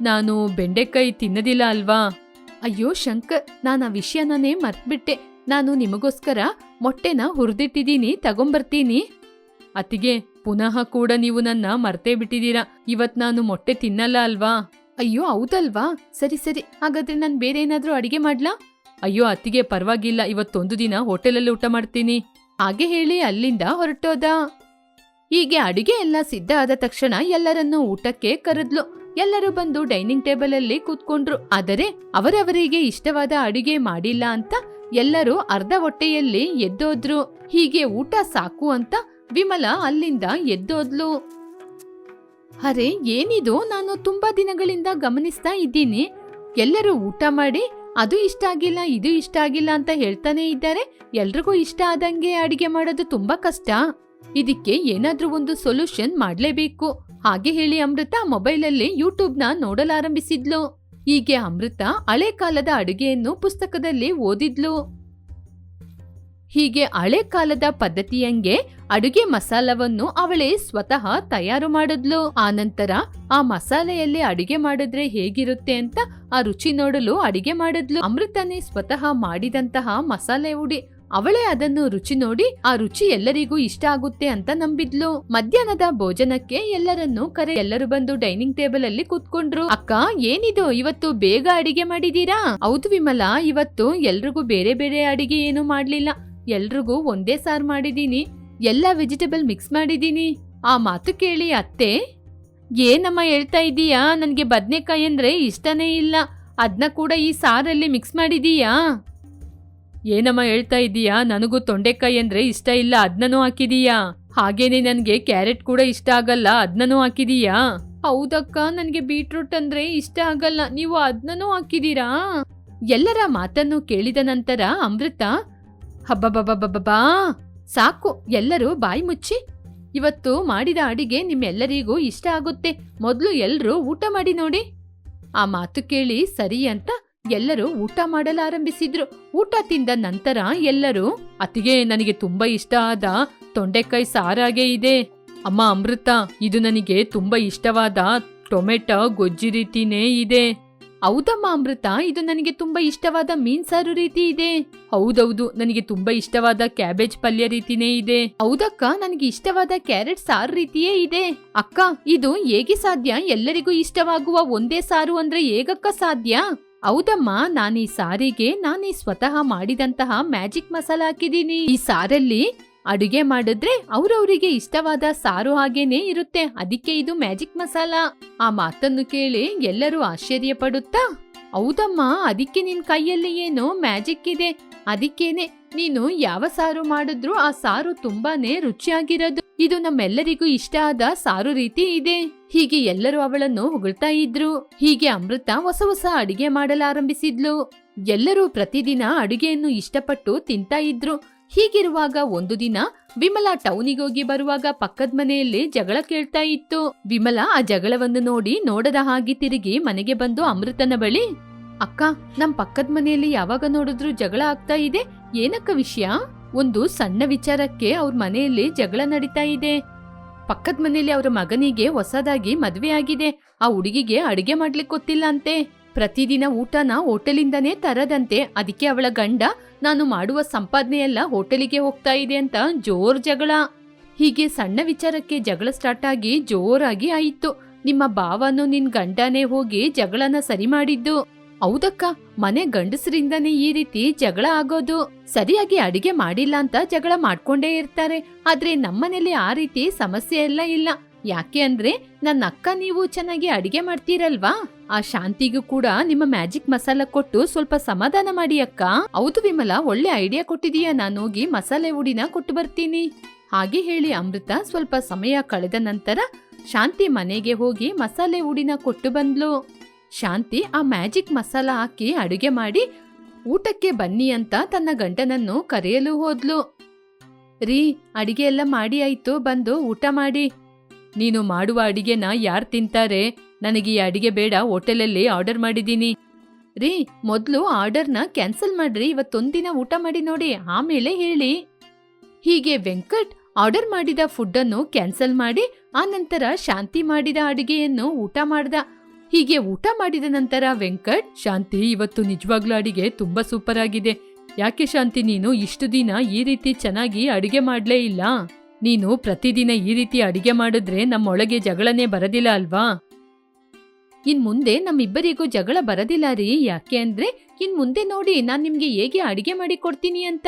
ನಾನು ಬೆಂಡೆಕಾಯಿ ತಿನ್ನದಿಲ್ಲ ಅಲ್ವಾ? ಅಯ್ಯೋ ಶಂಕರ್, ನಾನು ಆ ವಿಷಯನೇ ಮರ್ತ್ಬಿಟ್ಟೆ. ನಾನು ನಿಮಗೋಸ್ಕರ ಮೊಟ್ಟೆನ ಹುರಿದಿಟ್ಟಿದ್ದೀನಿ ತಗೊಂಬರ್ತೀನಿ. ಅತ್ತಿಗೆ, ಪುನಃ ಕೂಡ ನೀವು ನನ್ನ ಮರ್ತೇ ಬಿಟ್ಟಿದ್ದೀರಾ? ಇವತ್ ನಾನು ಮೊಟ್ಟೆ ತಿನ್ನಲ್ಲ ಅಲ್ವಾ? ಅಯ್ಯೋ ಹೌದಲ್ವಾ? ಸರಿ ಸರಿ. ಹಾಗಾದ್ರೆ ನಾನು ಬೇರೆ ಏನಾದರೂ ಅಡಿಗೆ ಮಾಡ್ಲಾ? ಅಯ್ಯೋ ಅತ್ತಿಗೆ ಪರವಾಗಿಲ್ಲ, ಇವತ್ತೊಂದು ದಿನ ಹೋಟೆಲಲ್ಲಿ ಊಟ ಮಾಡ್ತೀನಿ. ಹಾಗೆ ಹೇಳಿ ಅಲ್ಲಿಂದ ಹೊರಟೋದ. ಹೀಗೆ ಅಡಿಗೆ ಎಲ್ಲ ಸಿದ್ಧ ಆದ ತಕ್ಷಣ ಎಲ್ಲರನ್ನೂ ಊಟಕ್ಕೆ ಕರೆದ್ಲು. ಎಲ್ಲರೂ ಬಂದು ಡೈನಿಂಗ್ ಟೇಬಲ್ ಅಲ್ಲಿ ಕೂತ್ಕೊಂಡ್ರು. ಆದರೆ ಅವರವರಿಗೆ ಇಷ್ಟವಾದ ಅಡಿಗೆ ಮಾಡಿಲ್ಲ ಅಂತ ಎಲ್ಲರೂ ಅರ್ಧ ಹೊಟ್ಟೆಯಲ್ಲಿ ಎದ್ದೋದ್ರು. ಹೀಗೆ ಊಟ ಸಾಕು ಅಂತ ವಿಮಲ ಅಲ್ಲಿಂದ ಎದ್ದೋದ್ಲು. ಅರೆ, ಏನಿದು? ನಾನು ತುಂಬಾ ದಿನಗಳಿಂದ ಗಮನಿಸ್ತಾ ಇದ್ದೀನಿ. ಎಲ್ಲರೂ ಊಟ ಮಾಡಿ, ಅದು ಇಷ್ಟ ಆಗಿಲ್ಲ, ಇದು ಇಷ್ಟ ಆಗಿಲ್ಲ ಅಂತ ಹೇಳ್ತಾನೆ ಇದ್ದಾರೆ. ಎಲ್ರಿಗೂ ಇಷ್ಟ ಆದಂಗೆ ಅಡಿಗೆ ಮಾಡೋದು ತುಂಬಾ ಕಷ್ಟ. ಇದಕ್ಕೆ ಏನಾದ್ರೂ ಒಂದು ಸೊಲ್ಯೂಷನ್ ಮಾಡಲೇಬೇಕು. ಹಾಗೆ ಹೇಳಿ ಅಮೃತ ಮೊಬೈಲಲ್ಲಿ ಯೂಟ್ಯೂಬ್ನ ನೋಡಲಾರಂಭಿಸಿದ್ಲು. ಹೀಗೆ ಅಮೃತ ಹಳೆ ಕಾಲದ ಅಡುಗೆಯನ್ನು ಪುಸ್ತಕದಲ್ಲಿ ಓದಿದ್ಲು. ಹೀಗೆ ಹಳೆ ಕಾಲದ ಪದ್ಧತಿಯಂಗೆ ಅಡುಗೆ ಮಸಾಲವನ್ನು ಅವಳೇ ಸ್ವತಃ ತಯಾರು ಮಾಡಿದ್ಲು. ಆನಂತರ ಆ ಮಸಾಲೆಯಲ್ಲಿ ಅಡುಗೆ ಮಾಡಿದ್ರೆ ಹೇಗಿರುತ್ತೆ ಅಂತ ಆ ರುಚಿ ನೋಡಲು ಅಡುಗೆ ಮಾಡಿದ್ಲು. ಅಮೃತನೇ ಸ್ವತಃ ಮಾಡಿದಂತಹ ಮಸಾಲೆ ಹುಡಿ ಅವಳೇ ಅದನ್ನು ರುಚಿ ನೋಡಿ ಆ ರುಚಿ ಎಲ್ಲರಿಗೂ ಇಷ್ಟ ಆಗುತ್ತೆ ಅಂತ ನಂಬಿದ್ಲು. ಮಧ್ಯಾಹ್ನದ ಭೋಜನಕ್ಕೆ ಎಲ್ಲರನ್ನು ಕರೆ ಎಲ್ಲರೂ ಬಂದು ಡೈನಿಂಗ್ ಟೇಬಲ್ ಅಲ್ಲಿ ಕೂತ್ಕೊಂಡ್ರು. ಅಕ್ಕ, ಏನಿದು? ಇವತ್ತು ಬೇಗ ಅಡಿಗೆ ಮಾಡಿದೀರಾ? ಹೌದು ವಿಮಲಾ, ಇವತ್ತು ಎಲ್ರಿಗೂ ಬೇರೆ ಬೇರೆ ಅಡಿಗೆ ಏನು ಮಾಡ್ಲಿಲ್ಲ. ಎಲ್ರಿಗೂ ಒಂದೇ ಸಾರ್ ಮಾಡಿದೀನಿ. ಎಲ್ಲ ವೆಜಿಟೇಬಲ್ ಮಿಕ್ಸ್ ಮಾಡಿದೀನಿ. ಆ ಮಾತು ಕೇಳಿ ಅತ್ತೆ, ಏನಮ್ಮ ಹೇಳ್ತಾ ಇದೀಯಾ? ನನಗೆ ಬದ್ನೆಕಾಯಿ ಅಂದ್ರೆ ಇಷ್ಟನೇ ಇಲ್ಲ. ಅದನ್ನ ಕೂಡ ಈ ಸಾರಲ್ಲಿ ಮಿಕ್ಸ್ ಮಾಡಿದೀಯಾ? ಏನಮ್ಮ ಹೇಳ್ತಾ ಇದ್ದೀಯಾ ನನಗೂ ತೊಂಡೆಕಾಯಿ ಅಂದ್ರೆ ಇಷ್ಟ ಇಲ್ಲ, ಅದ್ನನೂ ಹಾಕಿದೀಯಾ? ಹಾಗೇನೆ ನನಗೆ ಕ್ಯಾರೆಟ್ ಕೂಡ ಇಷ್ಟ ಆಗಲ್ಲ, ಅದ್ನನೂ ಹಾಕಿದೀಯಾ? ಹೌದಕ್ಕ, ನನಗೆ ಬೀಟ್ರೂಟ್ ಅಂದ್ರೆ ಇಷ್ಟ ಆಗಲ್ಲ, ನೀವು ಅದ್ನನೂ ಹಾಕಿದೀರಾ? ಎಲ್ಲರ ಮಾತನ್ನು ಕೇಳಿದ ನಂತರ ಅಮೃತ ಹಬ್ಬಬ್ಬಬ್ಬಬ್ಬಬ್ಬಾ ಸಾಕು, ಎಲ್ಲರೂ ಬಾಯಿ ಮುಚ್ಚಿ. ಇವತ್ತು ಮಾಡಿದ ಅಡಿಗೆ ನಿಮ್ಮೆಲ್ಲರಿಗೂ ಇಷ್ಟ ಆಗುತ್ತೆ. ಮೊದಲು ಎಲ್ಲರೂ ಊಟ ಮಾಡಿ ನೋಡಿ. ಆ ಮಾತು ಕೇಳಿ ಸರಿ ಅಂತ ಎಲ್ಲರೂ ಊಟ ಮಾಡಲಾರಂಭಿಸಿದ್ರು ಊಟ ತಿಂದ ನಂತರ ಎಲ್ಲರೂ ಅತಿಗೆ ನನಗೆ ತುಂಬಾ ಇಷ್ಟ ಆದ ತೊಂಡೆಕಾಯಿ ಸಾರಾಗೆ ಇದೆ. ಅಮ್ಮ ಅಮೃತ, ಇದು ನನಗೆ ತುಂಬಾ ಇಷ್ಟವಾದ ಟೊಮೆಟೊ ಗೊಜ್ಜಿ ರೀತಿನೇ ಇದೆ. ಹೌದಮ್ಮ ಅಮೃತ, ಇದು ನನಗೆ ತುಂಬಾ ಇಷ್ಟವಾದ ಮೀನ್ ಸಾರು ರೀತಿ ಇದೆ. ಹೌದೌದು, ನನಗೆ ತುಂಬಾ ಇಷ್ಟವಾದ ಕ್ಯಾಬೇಜ್ ಪಲ್ಯ ರೀತಿನೇ ಇದೆ. ಹೌದಕ್ಕ, ನನಗೆ ಇಷ್ಟವಾದ ಕ್ಯಾರೆಟ್ ಸಾರು ರೀತಿಯೇ ಇದೆ. ಅಕ್ಕ, ಇದು ಹೇಗೆ ಸಾಧ್ಯ? ಎಲ್ಲರಿಗೂ ಇಷ್ಟವಾಗುವ ಒಂದೇ ಸಾರು ಅಂದ್ರೆ ಹೇಗಕ್ಕ ಸಾಧ್ಯ? ಹೌದಮ್ಮ, ನಾನು ಈ ಸಾರಿಗೆ ನಾನು ಸ್ವತಃ ಮಾಡಿದಂತಹ ಮ್ಯಾಜಿಕ್ ಮಸಾಲ ಹಾಕಿದ್ದೀನಿ. ಈ ಸಾರಲ್ಲಿ ಅಡುಗೆ ಮಾಡಿದ್ರೆ ಅವ್ರವ್ರಿಗೆ ಇಷ್ಟವಾದ ಸಾರು ಹಾಗೇನೆ ಇರುತ್ತೆ. ಅದಕ್ಕೆ ಇದು ಮ್ಯಾಜಿಕ್ ಮಸಾಲ. ಆ ಮಾತನ್ನು ಕೇಳಿ ಎಲ್ಲರೂ ಆಶ್ಚರ್ಯ ಪಡುತ್ತಾ, ಹೌದಮ್ಮ, ಅದಕ್ಕೆ ನಿನ್ ಕೈಯಲ್ಲಿ ಏನೋ ಮ್ಯಾಜಿಕ್ ಇದೆ. ಅದಕ್ಕೇನೆ ನೀನು ಯಾವ ಸಾರು ಮಾಡಿದ್ರು ಆ ಸಾರು ತುಂಬಾನೇ ರುಚಿಯಾಗಿರೋದು. ಇದು ನಮ್ಮೆಲ್ಲರಿಗೂ ಇಷ್ಟ ಆದ ಸಾರು ರೀತಿ ಇದೆ. ಹೀಗೆ ಎಲ್ಲರೂ ಅವಳನ್ನು ಹೊಗಳ್ತಾ ಇದ್ರು. ಹೀಗೆ ಅಮೃತ ಹೊಸ ಹೊಸ ಅಡಿಗೆ ಮಾಡಲಾರಂಭಿಸಿದ್ಲು. ಎಲ್ಲರೂ ಪ್ರತಿದಿನ ಅಡುಗೆಯನ್ನು ಇಷ್ಟಪಟ್ಟು ತಿಂತಾ ಇದ್ರು. ಹೀಗಿರುವಾಗ ಒಂದು ದಿನ ವಿಮಲಾ ಟೌನಿಗೋಗಿ ಬರುವಾಗ ಪಕ್ಕದ ಮನೆಯಲ್ಲಿ ಜಗಳ ಕೇಳ್ತಾ ಇತ್ತು. ವಿಮಲಾ ಆ ಜಗಳವನ್ನು ನೋಡಿ ನೋಡದ ಹಾಗೆ ತಿರುಗಿ ಮನೆಗೆ ಬಂದು ಅಮೃತನ ಬಳಿ ಅಕ್ಕ, ನಮ್ ಪಕ್ಕದ ಮನೆಯಲ್ಲಿ ಯಾವಾಗ ನೋಡಿದ್ರು ಜಗಳ ಆಗ್ತಾ ಇದೆ? ಏನಕ್ಕ ವಿಷಯ? ಒಂದು ಸಣ್ಣ ವಿಚಾರಕ್ಕೆ ಅವ್ರ ಮನೆಯಲ್ಲಿ ಜಗಳ ನಡೀತಾ ಇದೆ. ಪಕ್ಕದ ಮನೆಯಲ್ಲಿ ಅವರ ಮಗನಿಗೆ ಹೊಸದಾಗಿ ಮದ್ವೆ ಆಗಿದೆ. ಆ ಹುಡುಗಿಗೆ ಅಡಿಗೆ ಮಾಡ್ಲಿಕ್ಕೆ ಗೊತ್ತಿಲ್ಲ ಅಂತೆ ಪ್ರತಿದಿನ ಊಟನ ಹೋಟೆಲಿಂದನೇ ತರದಂತೆ. ಅದಕ್ಕೆ ಅವಳ ಗಂಡ, ನಾನು ಮಾಡುವ ಸಂಪಾದನೆ ಎಲ್ಲ ಹೋಟೆಲಿಗೆ ಹೋಗ್ತಾ ಇದೆ ಅಂತ ಜೋರ್ ಜಗಳ. ಹೀಗೆ ಸಣ್ಣ ವಿಚಾರಕ್ಕೆ ಜಗಳ ಸ್ಟಾರ್ಟ್ ಆಗಿ ಜೋರಾಗಿ ಆಯಿತು. ನಿಮ್ಮ ಭಾವನು ನಿನ್ ಗಂಡನೇ ಹೋಗಿ ಜಗಳನ ಸರಿ ಮಾಡಿದ್ದು. ಹೌದಕ್ಕ, ಮನೆ ಗಂಡಸರಿಂದನೇ ಈ ರೀತಿ ಜಗಳ ಆಗೋದು. ಸರಿಯಾಗಿ ಅಡಿಗೆ ಮಾಡಿಲ್ಲ ಅಂತ ಜಗಳ ಮಾಡ್ಕೊಂಡೇ ಇರ್ತಾರೆ. ಆದ್ರೆ ನಮ್ಮನೇಲಿ ಆ ರೀತಿ ಸಮಸ್ಯೆ ಎಲ್ಲ ಇಲ್ಲ. ಯಾಕೆ ಅಂದ್ರೆ ನನ್ನ ಅಕ್ಕ ನೀವು ಚೆನ್ನಾಗಿ ಅಡಿಗೆ ಮಾಡ್ತೀರಲ್ವಾ? ಆ ಶಾಂತಿಗೂ ಕೂಡ ನಿಮ್ಮ ಮ್ಯಾಜಿಕ್ ಮಸಾಲ ಕೊಟ್ಟು ಸ್ವಲ್ಪ ಸಮಾಧಾನ ಮಾಡಿ ಅಕ್ಕ. ಹೌದು ವಿಮಲ, ಒಳ್ಳೆ ಐಡಿಯಾ ಕೊಟ್ಟಿದೀಯಾ. ನಾನು ಹೋಗಿ ಮಸಾಲೆ ಹುಡಿನ ಕೊಟ್ಟು ಬರ್ತೀನಿ. ಹಾಗೆ ಹೇಳಿ ಅಮೃತ ಸ್ವಲ್ಪ ಸಮಯ ಕಳೆದ ನಂತರ ಶಾಂತಿ ಮನೆಗೆ ಹೋಗಿ ಮಸಾಲೆ ಹುಡಿನ ಕೊಟ್ಟು ಬಂದ್ಲು. ಶಾಂತಿ ಆ ಮ್ಯಾಜಿಕ್ ಮಸಾಲ ಹಾಕಿ ಅಡುಗೆ ಮಾಡಿ ಊಟಕ್ಕೆ ಬನ್ನಿ ಅಂತ ತನ್ನ ಗಂಡನನ್ನು ಕರೆಯಲು ಹೋದ್ಲು. ರೀ, ಅಡಿಗೆ ಎಲ್ಲ ಮಾಡಿ ಆಯ್ತು, ಬಂದು ಊಟ ಮಾಡಿ. ನೀನು ಮಾಡುವ ಅಡಿಗೆನ ಯಾರು ತಿಂತಾರೆ? ನನಗೆ ಈ ಅಡಿಗೆ ಬೇಡ, ಹೋಟೆಲಲ್ಲಿ ಆರ್ಡರ್ ಮಾಡಿದ್ದೀನಿ. ರೀ, ಮೊದಲು ಆರ್ಡರ್ನ ಕ್ಯಾನ್ಸಲ್ ಮಾಡ್ರಿ, ಇವತ್ತೊಂದಿನ ಊಟ ಮಾಡಿ ನೋಡಿ, ಆಮೇಲೆ ಹೇಳಿ. ಹೀಗೆ ವೆಂಕಟ್ ಆರ್ಡರ್ ಮಾಡಿದ ಫುಡ್ಡನ್ನು ಕ್ಯಾನ್ಸಲ್ ಮಾಡಿ, ಆ ನಂತರ ಶಾಂತಿ ಮಾಡಿದ ಅಡಿಗೆಯನ್ನು ಊಟ ಮಾಡ್ದ. ಹೀಗೆ ಊಟ ಮಾಡಿದ ನಂತರ ವೆಂಕಟ್, ಶಾಂತಿ ಇವತ್ತು ನಿಜವಾಗ್ಲೂ ಅಡಿಗೆ ತುಂಬಾ ಸೂಪರ್ ಆಗಿದೆ. ಯಾಕೆ ಶಾಂತಿ ನೀನು ಇಷ್ಟು ದಿನ ಈ ರೀತಿ ಚೆನ್ನಾಗಿ ಅಡಿಗೆ ಮಾಡ್ಲೇ ಇಲ್ಲ? ನೀನು ಪ್ರತಿದಿನ ಈ ರೀತಿ ಅಡಿಗೆ ಮಾಡಿದ್ರೆ ನಮ್ಮೊಳಗೆ ಜಗಳನೇ ಬರದಿಲ್ಲ ಅಲ್ವಾ? ಇನ್ ಮುಂದೆ ನಮ್ಮಿಬ್ಬರಿಗೂ ಜಗಳ ಬರದಿಲ್ಲ ರೀ. ಯಾಕೆ ಅಂದ್ರೆ ಇನ್ ಮುಂದೆ ನೋಡಿ ನಾನ್ ನಿಮ್ಗೆ ಹೇಗೆ ಅಡಿಗೆ ಮಾಡಿ ಕೊಡ್ತೀನಿ ಅಂತ.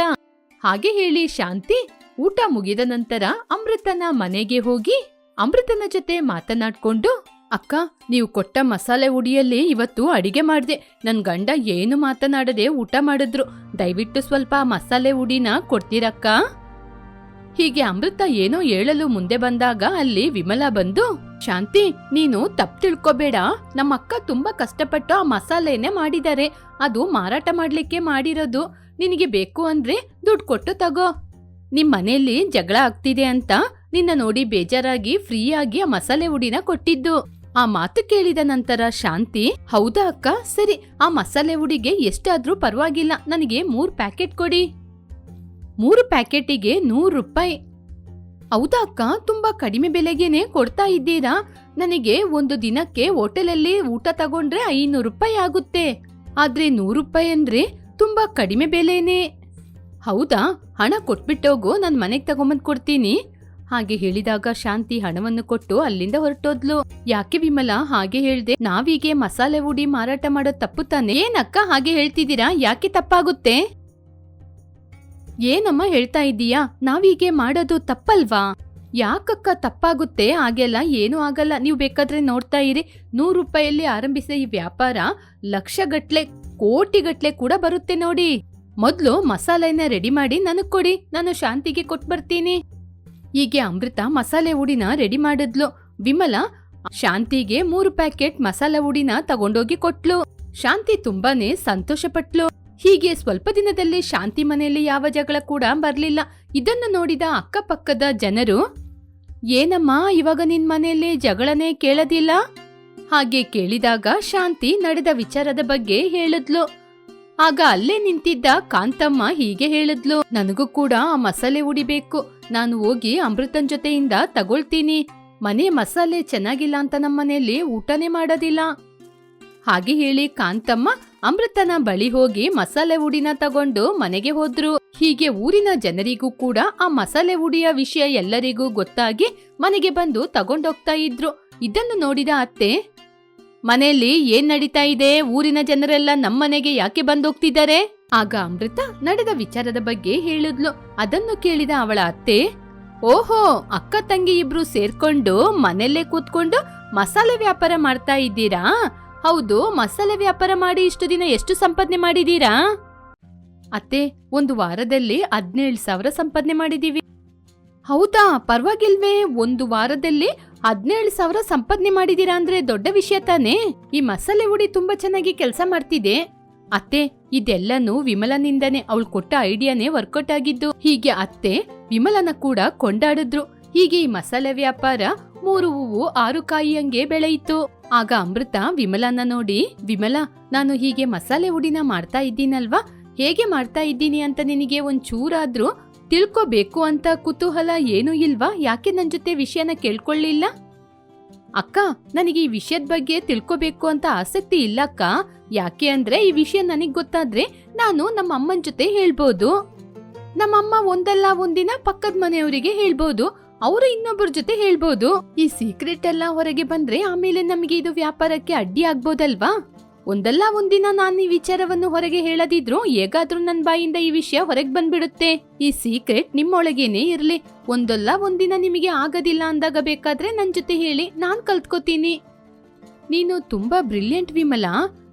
ಹಾಗೆ ಹೇಳಿ ಶಾಂತಿ, ಊಟ ಮುಗಿದ ನಂತರ ಅಮೃತನ ಮನೆಗೆ ಹೋಗಿ ಅಮೃತನ ಜೊತೆ ಮಾತನಾಡ್ಕೊಂಡು ಅಕ್ಕ, ನೀವು ಕೊಟ್ಟ ಮಸಾಲೆ ಉಡಿಯಲ್ಲಿ ಇವತ್ತು ಅಡಿಗೆ ಮಾಡಿದೆ. ನನ್ನ ಗಂಡ ಏನು ಮಾತನಾಡದೆ ಊಟ ಮಾಡಿದ್ರು. ದಯವಿಟ್ಟು ಸ್ವಲ್ಪ ಮಸಾಲೆ ಹುಡಿನ ಕೊಡ್ತೀರಕ್ಕ? ಹೀಗೆ ಅಮೃತ ಏನೋ ಹೇಳಲು ಮುಂದೆ ಬಂದಾಗ ಅಲ್ಲಿ ವಿಮಲಾ ಬಂದು, ಶಾಂತಿ, ನೀನು ತಪ್ಪು ತಿಳ್ಕೊಬೇಡ. ನಮ್ಮ ಅಕ್ಕ ತುಂಬಾ ಕಷ್ಟಪಟ್ಟು ಆ ಮಸಾಲೆನೆ ಮಾಡಿದ್ದಾರೆ. ಅದು ಮಾರಾಟ ಮಾಡ್ಲಿಕ್ಕೆ ಮಾಡಿರೋದು. ನಿನಗೆ ಬೇಕು ಅಂದ್ರೆ ದುಡ್ಡು ಕೊಟ್ಟು ತಗೋ. ನಿಮ್ ಮನೆಯಲ್ಲಿ ಜಗಳ ಆಗ್ತಿದೆ ಅಂತ ನಿನ್ನ ನೋಡಿ ಬೇಜಾರಾಗಿ ಫ್ರೀಯಾಗಿ ಆ ಮಸಾಲೆ ಹುಡಿನ ಕೊಟ್ಟಿದ್ದು. ಆ ಮಾತು ಕೇಳಿದ ನಂತರ ಶಾಂತಿ, ಹೌದಾ ಅಕ್ಕ? ಸರಿ, ಆ ಮಸಾಲೆ ಹುಡಿಗೆ ಎಷ್ಟಾದ್ರೂ ಪರವಾಗಿಲ್ಲ. ನನಗೆ ಮೂರು ಪ್ಯಾಕೆಟ್ ಕೊಡಿ. ಮೂರು ಪ್ಯಾಕೆಟಿಗೆ ನೂರು ರೂಪಾಯಿ. ಹೌದಾ ಅಕ್ಕ? ತುಂಬಾ ಕಡಿಮೆ ಬೆಲೆಗೇನೆ ಕೊಡ್ತಾ ಇದ್ದೀರಾ? ನನಗೆ ಒಂದು ದಿನಕ್ಕೆ ಹೋಟೆಲಲ್ಲಿ ಊಟ ತಗೊಂಡ್ರೆ ಐನೂರು ರೂಪಾಯಿ ಆಗುತ್ತೆ. ಆದ್ರೆ ನೂರು ರೂಪಾಯಿ ಅಂದ್ರೆ ತುಂಬಾ ಕಡಿಮೆ ಬೆಲೆನೇ. ಹೌದಾ? ಹಣ ಕೊಟ್ಬಿಟ್ಟೋಗು, ನಾನು ಮನೆಗೆ ತಗೊಂಬಂದ್ ಕೊಡ್ತೀನಿ. ಹಾಗೆ ಹೇಳಿದಾಗ ಶಾಂತಿ ಹಣವನ್ನು ಕೊಟ್ಟು ಅಲ್ಲಿಂದ ಹೊರಟೋದ್ಲು. ಯಾಕೆ ವಿಮಲ ಹಾಗೆ ಹೇಳ್ದೆ? ನಾವೀಗೆ ಮಸಾಲೆ ಹುಡಿ ಮಾರಾಟ ಮಾಡೋ ತಪ್ಪು ತಾನೆ? ಏನಕ್ಕ ಹಾಗೆ ಹೇಳ್ತಿದ್ದೀರಾ? ಯಾಕೆ ತಪ್ಪಾಗುತ್ತೆ? ಏನಮ್ಮ ಹೇಳ್ತಾ ಇದ್ದೀಯಾ? ನಾವೀಗೆ ಮಾಡೋದು ತಪ್ಪಲ್ವಾ? ಯಾಕಕ್ಕ ತಪ್ಪಾಗುತ್ತೆ? ಹಾಗೆಲ್ಲ ಏನೂ ಆಗಲ್ಲ. ನೀವು ಬೇಕಾದ್ರೆ ನೋಡ್ತಾ ಇರಿ. ನೂರು ರೂಪಾಯಲ್ಲಿ ಆರಂಭಿಸಿದ ಈ ವ್ಯಾಪಾರ ಲಕ್ಷಗಟ್ಲೆ, ಕೋಟಿಗಟ್ಲೆ ಕೂಡ ಬರುತ್ತೆ ನೋಡಿ. ಮೊದ್ಲು ಮಸಾಲೆನ ರೆಡಿ ಮಾಡಿ ನನಗೆ ಕೊಡಿ. ನಾನು ಶಾಂತಿಗೆ ಕೊಟ್ಟು ಬರ್ತೀನಿ ಹೀಗೆ ಅಮೃತ ಮಸಾಲೆ ಹುಡಿನ ರೆಡಿ ಮಾಡಿದ್ಲು. ವಿಮಲ ಶಾಂತಿಗೆ ಮೂರು ಪ್ಯಾಕೆಟ್ ಮಸಾಲೆ ಹುಡಿನ ತಗೊಂಡೋಗಿ ಕೊಟ್ಲು. ಶಾಂತಿ ತುಂಬಾನೇ ಸಂತೋಷಪಟ್ಲು. ಹೀಗೆ ಸ್ವಲ್ಪ ದಿನದಲ್ಲಿ ಶಾಂತಿ ಮನೆಯಲ್ಲಿ ಯಾವ ಜಗಳ ಕೂಡ ಬರಲಿಲ್ಲ. ಇದನ್ನು ನೋಡಿದ ಅಕ್ಕಪಕ್ಕದ ಜನರು, ಏನಮ್ಮ, ಇವಾಗ ನಿನ್ ಮನೆಯಲ್ಲಿ ಜಗಳನೇ ಕೇಳದಿಲ್ಲ? ಹಾಗೆ ಕೇಳಿದಾಗ ಶಾಂತಿ ನಡೆದ ವಿಚಾರದ ಬಗ್ಗೆ ಹೇಳಿದ್ಲು. ಆಗ ಅಲ್ಲೇ ನಿಂತಿದ್ದ ಕಾಂತಮ್ಮ ಹೀಗೆ ಹೇಳಿದ್ಲು, ನನಗೂ ಕೂಡ ಆ ಮಸಾಲೆ ಉಡಿಬೇಕು ನಾನು ಹೋಗಿ ಅಮೃತನ್ ಜೊತೆಯಿಂದ ತಗೊಳ್ತೀನಿ. ಮನೆ ಮಸಾಲೆ ಚೆನ್ನಾಗಿಲ್ಲ ಅಂತ ನಮ್ಮನೆಯಲ್ಲಿ ಊಟನೇ ಮಾಡೋದಿಲ್ಲ. ಹಾಗೆ ಹೇಳಿ ಕಾಂತಮ್ಮ ಅಮೃತನ ಬಳಿ ಹೋಗಿ ಮಸಾಲೆ ಉಡಿನ ತಗೊಂಡು ಮನೆಗೆ ಹೋದ್ರು. ಹೀಗೆ ಊರಿನ ಜನರಿಗೂ ಕೂಡ ಆ ಮಸಾಲೆ ಉಡಿಯ ವಿಷಯ ಎಲ್ಲರಿಗೂ ಗೊತ್ತಾಗಿ ಮನೆಗೆ ಬಂದು ತಗೊಂಡೋಗ್ತಾ ಇದ್ರು. ಇದನ್ನು ನೋಡಿದ ಅತ್ತೆ ಮನೆಯಲ್ಲಿ ಏನ್ ನಡೀತಾ ಇದೆ? ಊರಿನ ಜನರೆಲ್ಲ ನಮ್ಮನೆಗೆ ಯಾಕೆ ಬಂದೋಗ್ತಿದ್ದಾರೆ? ಆಗ ಅಮೃತ ನಡೆದ ವಿಚಾರದ ಬಗ್ಗೆ ಹೇಳಿದ್ಲು. ಅದನ್ನು ಕೇಳಿದ ಅವಳ ಅತ್ತೆ, ಓಹೋ, ಅಕ್ಕ ತಂಗಿ ಇಬ್ರು ಸೇರ್ಕೊಂಡು ಮನೆಯಲ್ಲೇ ಕೂತ್ಕೊಂಡು ಮಸಾಲೆ ವ್ಯಾಪಾರ ಮಾಡ್ತಾ ಇದ್ದೀರಾ? ಹೌದು, ಮಸಾಲೆ ವ್ಯಾಪಾರ ಮಾಡಿ ಇಷ್ಟು ದಿನ ಎಷ್ಟು ಸಂಪಾದನೆ ಮಾಡಿದೀರಾ ಅತ್ತೆ, ಒಂದು ವಾರದಲ್ಲಿ ಹದಿನೇಳು ಸಾವಿರ ಸಂಪಾದನೆ ಮಾಡಿದೀವಿ ಹೌದಾ, ಪರವಾಗಿಲ್ವೇ, ಒಂದು ವಾರದಲ್ಲಿ ಹದಿನೇಳು ಸಾವಿರ ಸಂಪಾದನೆ ಮಾಡಿದೀರಾ ಅಂದ್ರೆ ದೊಡ್ಡ ವಿಷಯ ತಾನೇ? ಈ ಮಸಾಲೆ ಹುಡಿ ತುಂಬಾ ಚೆನ್ನಾಗಿ ಕೆಲಸ ಮಾಡ್ತಿದೆ. ಅತ್ತೆ, ಇದೆಲ್ಲನೂ ವಿಮಲನಿಂದನೇ. ಅವಳು ಕೊಟ್ಟ ಐಡಿಯಾನೇ ವರ್ಕೌಟ್ ಆಗಿದ್ದು. ಹೀಗೆ ಅತ್ತೆ, ವಿಮಲನ ಕೂಡ ಕೊಂಡಾಡಿದ್ರು. ಹೀಗೆ ಈ ಮಸಾಲೆ ವ್ಯಾಪಾರ ಮೂರು ಹೂವು, ಆರು ಕಾಯಿಯಂಗೆ ಬೆಳೆಯಿತು. ಆಗ ಅಮೃತ, ವಿಮಲನ ನೋಡಿ, ವಿಮಲ, ನಾನು ಹೀಗೆ ಮಸಾಲೆ ಹುಡಿನ ಮಾಡ್ತಾ ಇದ್ದೀನಲ್ವಾ? ಹೇಗೆ ಮಾಡ್ತಾ ಇದ್ದೀನಿ ಅಂತ ನಿನಗೆ ಒಂಚೂರಾದ್ರೂ ತಿಳ್ಕೋಬೇಕು ಅಂತ ಕುತೂಹಲ ಏನೂ ಇಲ್ವಾ? ಯಾಕೆ ನನ್ ಜೊತೆ ವಿಷಯನ ಕೇಳ್ಕೊಳ್ಳಿಲ್ಲ? ಅಕ್ಕ, ನನಗೆ ಈ ವಿಷಯದ ಬಗ್ಗೆ ತಿಳ್ಕೋಬೇಕು ಅಂತ ಆಸಕ್ತಿ ಇಲ್ಲ ಅಕ್ಕ. ಯಾಕೆ ಅಂದ್ರೆ ಈ ವಿಷಯ ನನಗ್ ಗೊತ್ತಾದ್ರೆ ನಾನು ನಮ್ಮ ಅಮ್ಮನ ಜೊತೆ ಹೇಳ್ಬೋದು. ನಮ್ಮಮ್ಮ ಒಂದಲ್ಲ ಒಂದಿನ ಪಕ್ಕದ ಮನೆಯವರಿಗೆ ಹೇಳ್ಬೋದು. ಅವರು ಇನ್ನೊಬ್ಬರ ಜೊತೆ ಹೇಳ್ಬೋದು. ಈ ಸೀಕ್ರೆಟ್ ಎಲ್ಲ ಹೊರಗೆ ಬಂದ್ರೆ ಆಮೇಲೆ ನಮಗೆ ಇದು ವ್ಯಾಪಾರಕ್ಕೆ ಅಡ್ಡಿ ಆಗ್ಬೋದಲ್ವಾ? ಒಂದಲ್ಲ ಒಂದಿನ ನಾನು ಈ ವಿಚಾರವನ್ನು ಹೊರಗೆ ಹೇಳದಿದ್ರು ಹೇಗಾದ್ರೂ ನನ್ನ ಬಾಯಿಂದ ಈ ವಿಷಯ ಹೊರಗೆ ಬಂದ್ಬಿಡುತ್ತೆ. ಈ ಸೀಕ್ರೆಟ್ ನಿಮ್ಮೊಳಗೇನೆ ಇರ್ಲಿ. ಒಂದಲ್ಲ ಒಂದಿನ ನಿಮಗೆ ಆಗೋದಿಲ್ಲ ಅಂದಾಗ ಬೇಕಾದ್ರೆ ನನ್ನ ಜೊತೆ ಹೇಳಿ, ನಾನು ಕಲ್ತ್ಕೋತೀನಿ. ನೀನು ತುಂಬಾ ಬ್ರಿಲಿಯಂಟ್ ವಿಮಲಾ.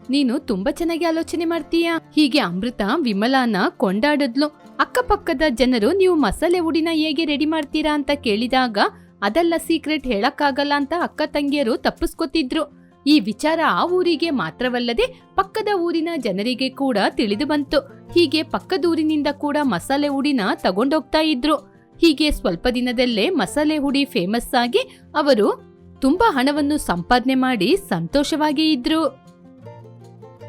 ನೀನು ತುಂಬಾ ಚೆನ್ನಾಗಿ ಆಲೋಚನೆ ಮಾಡ್ತೀಯ? ಹೀಗೆ ಅಮೃತ ವಿಮಲಾನ ಕೊಂಡಾಡಿದ್ಲು. ಅಕ್ಕಪಕ್ಕದ ಜನರು ನೀವು ಮಸಾಲೆ ಉಡಿನ ಹೇಗೆ ರೆಡಿ ಮಾಡ್ತೀರಾ ಅಂತ ಕೇಳಿದಾಗ, ಅದೆಲ್ಲ ಸೀಕ್ರೆಟ್ ಹೇಳಕ್ಕಾಗಲ್ಲ ಅಂತ ಅಕ್ಕ ತಂಗಿಯರು ತಪ್ಪಿಸ್ಕೊತಿದ್ರು. ಈ ವಿಚಾರ ಆ ಊರಿಗೆ ಮಾತ್ರವಲ್ಲದೆ ಪಕ್ಕದ ಊರಿನ ಜನರಿಗೆ ಕೂಡ ತಿಳಿದು ಬಂತು. ಹೀಗೆ ಪಕ್ಕದೂರಿನಿಂದ ಕೂಡ ಮಸಾಲೆ ಹುಡಿನ ತಗೊಂಡೋಗ್ತಾ ಇದ್ರು. ಹೀಗೆ ಸ್ವಲ್ಪ ದಿನದಲ್ಲೇ ಮಸಾಲೆ ಹುಡಿ ಫೇಮಸ್ ಆಗಿ ಅವರು ತುಂಬಾ ಹಣವನ್ನು ಸಂಪಾದನೆ ಮಾಡಿ ಸಂತೋಷವಾಗಿ ಇದ್ರು.